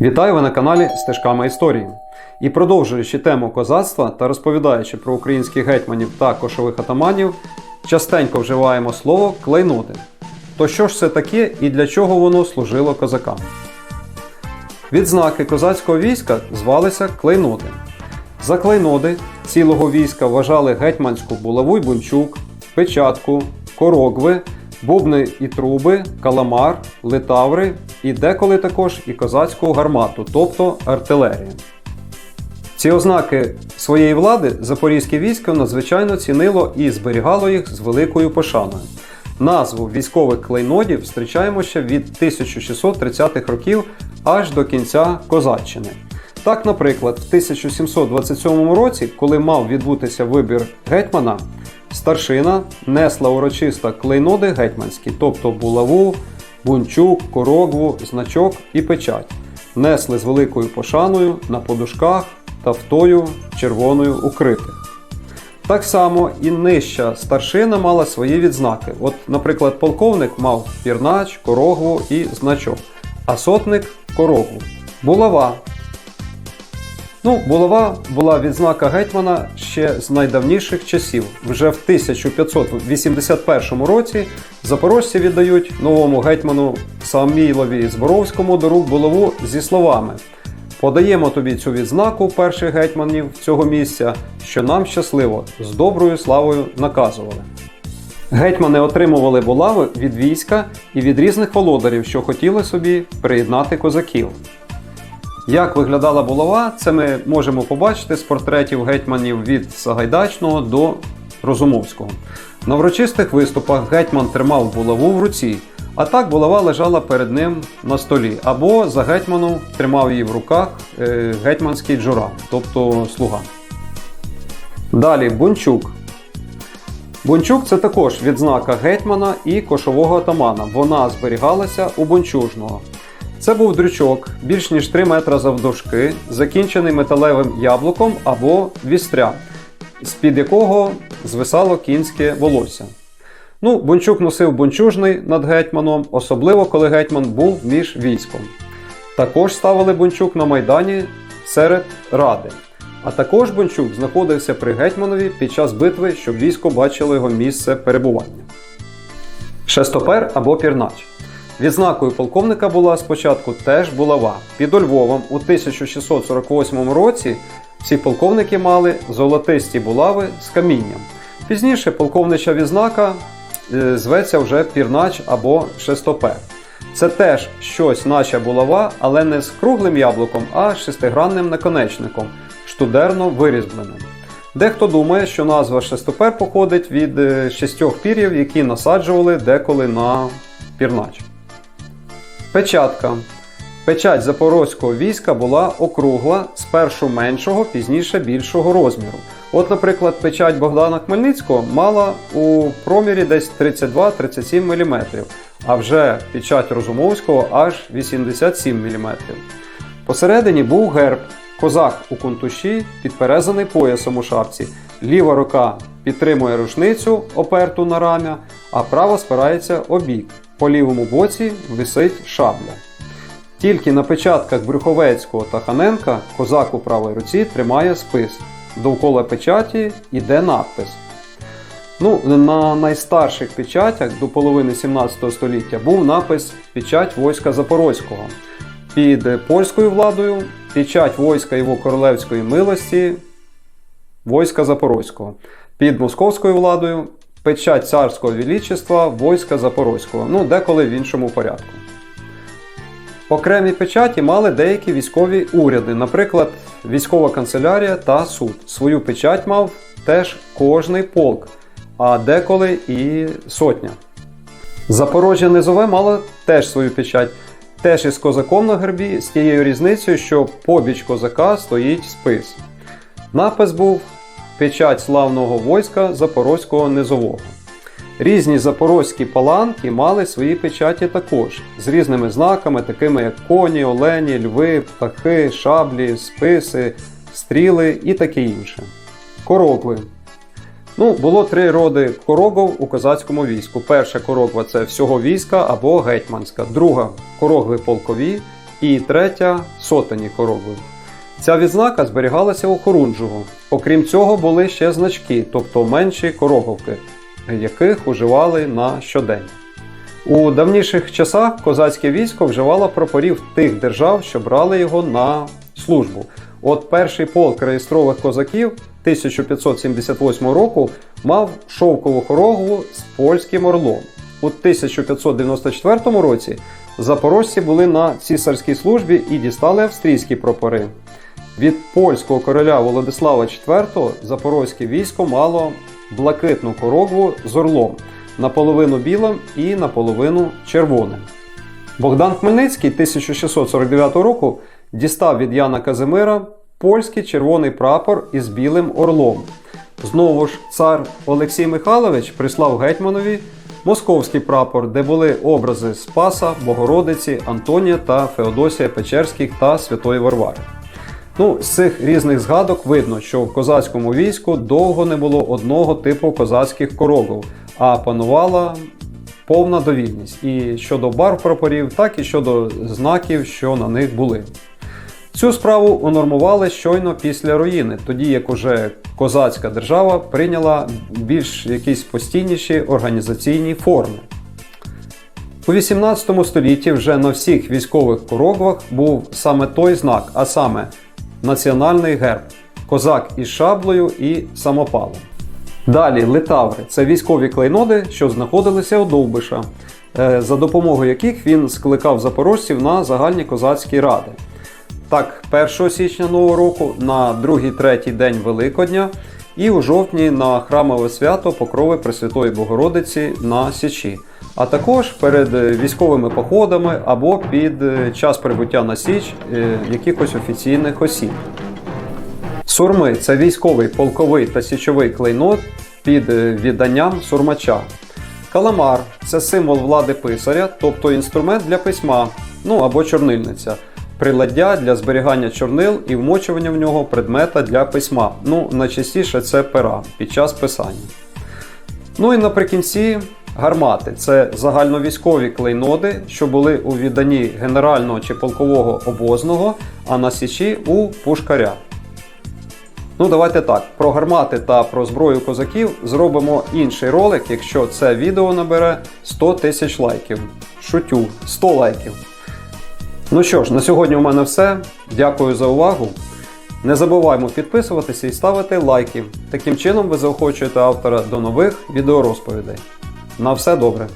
Вітаю ви на каналі Стежками історії. І продовжуючи тему козацтва та розповідаючи про українських гетьманів та кошових атаманів, частенько вживаємо слово клейноти. То що ж це таке і для чого воно служило козакам? Відзнаки козацького війська звалися клейноти. За клейноди цілого війська вважали гетьманську булаву й бунчук, печатку, корогви, бубни і труби, каламар, литаври і деколи також і козацьку гармату, тобто артилерію. Ці ознаки своєї влади запорізьке військо надзвичайно цінило і зберігало їх з великою пошаною. Назву військових клейнодів зустрічаємо ще від 1630-х років аж до кінця Козаччини. Так, наприклад, в 1727 році, коли мав відбутися вибір гетьмана, старшина несла урочисто клейноди гетьманські, тобто булаву, бунчук, корогву, значок і печать. Несли з великою пошаною на подушках тафтою червоною укритих. Так само і нижча старшина мала свої відзнаки. От, наприклад, полковник мав пірнач, корогву і значок, а сотник корогву. Булава. Ну, булава була відзнака гетьмана ще з найдавніших часів. Вже в 1581 році запорожці віддають новому гетьману Самілові Зборовському до рук булаву зі словами. Подаємо тобі цю відзнаку перших гетьманів цього місця, що нам щасливо, з доброю славою наказували. Гетьмани отримували булави від війська і від різних володарів, що хотіли собі приєднати козаків. Як виглядала булава, це ми можемо побачити з портретів гетьманів від Сагайдачного до Розумовського. На врочистих виступах гетьман тримав булаву в руці, а так булава лежала перед ним на столі, або за гетьманом тримав її в руках е, гетьманський джура, тобто слуга. Далі бунчук. Бунчук це також відзнака гетьмана і кошового атамана. Вона зберігалася у бунчужного. Це був дрючок більш ніж 3 метра завдовжки, закінчений металевим яблуком або вістря, з-під якого звисало кінське волосся. Ну, Бунчук носив бунчужний над гетьманом, особливо коли гетьман був між військом. Також ставили бунчук на майдані серед ради. А також бунчук знаходився при гетьманові під час битви, щоб військо бачило його місце перебування. Шестопер або пірнач. Відзнакою полковника була спочатку теж булава. Під Львовом у 1648 році ці полковники мали золотисті булави з камінням. Пізніше полковнича відзнака е, зветься вже пірнач або шестопер. Це теж щось, наче булава, але не з круглим яблуком, а з шестигранним наконечником, штудерно вирізбленим. Дехто думає, що назва шестопер походить від е, шістьох пір'їв, які насаджували деколи на пірнач. Печатка. Печать запорозького війська була округла, спершу меншого, пізніше більшого розміру. От, наприклад, печать Богдана Хмельницького мала у промірі десь 32-37 мм, а вже печать Розумовського аж 87 мм. Посередині був герб, козак у кунтуші, підперезаний поясом у шапці. Ліва рука підтримує рушницю, оперту на рам'я, а права спирається обік. По лівому боці висить шабля. Тільки на печатках Брюховецького та Ханенка козак у правій руці тримає спис. Довкола печаті йде надпис. Ну, На найстарших печатях до половини 17 століття був напис Печать війська Запорозького. Під польською владою печать війська його королевської милості війська Запорозького. Під московською владою печать царського величества війська Запорозького, ну деколи в іншому порядку. Окремі печаті мали деякі військові уряди, наприклад, військова канцелярія та суд. Свою печать мав теж кожний полк, а деколи і сотня. Запорожжя Низове мало теж свою печать, теж із козаком на гербі, з тією різницею, що побіч козака стоїть спис. Напис був Печать славного війська Запорозького Низового. Різні запорозькі паланки мали свої печаті також, з різними знаками, такими як коні, олені, льви, птахи, шаблі, списи, стріли і таке інше. Корогви. Ну, Було три роди корогов у козацькому війську. Перша корогва це всього війська або гетьманська, друга корогви полкові, і третя сотені короглою. Ця відзнака зберігалася у Хорунжого. Окрім цього, були ще значки, тобто менші короговки, яких уживали на щодень. У давніших часах козацьке військо вживало прапорів тих держав, що брали його на службу. От перший полк реєстрових козаків 1578 року мав шовкову хорову з польським орлом. У 1594 році запорожці були на цісарській службі і дістали австрійські прапори. Від польського короля Володислава IV запорозьке військо мало блакитну корогву з орлом, наполовину білим і наполовину червоним. Богдан Хмельницький 1649 року дістав від Яна Казимира польський червоний прапор із білим орлом. Знову ж цар Олексій Михайлович прислав гетьманові московський прапор, де були образи Спаса, Богородиці, Антонія та Феодосія Печерських та Святої Варвари. Ну, з цих різних згадок видно, що в козацькому війську довго не було одного типу козацьких корогов, а панувала повна довільність і щодо барв прапорів, так і щодо знаків, що на них були. Цю справу унормували щойно після руїни, тоді як уже козацька держава прийняла більш якісь постійніші організаційні форми. У 18 столітті вже на всіх військових корогвах був саме той знак, а саме національний герб козак із шаблею і самопалом. Далі литаври це військові клейноди, що знаходилися у Довбиша, е, за допомогою яких він скликав запорожців на загальні козацькі ради. Так, 1 січня Нового року на 2-3 день Великодня і у жовтні на храмове свято Покрови Пресвятої Богородиці на Січі, а також перед е, військовими походами або під е, час прибуття на Січ е, якихось офіційних осіб. Сурми це військовий полковий та січовий клейнот під відданням сурмача. Каламар це символ влади писаря, тобто інструмент для письма, ну або чорнильниця, приладдя для зберігання чорнил і вмочування в нього предмета для письма. Ну, найчастіше це пера під час писання. Ну і наприкінці гармати це загальновійськові клейноди, що були у відданні генерального чи полкового обозного, а на січі у пушкаря. Ну, давайте так. Про гармати та про зброю козаків зробимо інший ролик, якщо це відео набере 100 тисяч лайків. Шутю, 100 лайків. Ну що ж, на сьогодні у мене все. Дякую за увагу. Не забуваймо підписуватися і ставити лайки. Таким чином ви заохочуєте автора до нових відеорозповідей. На все добре!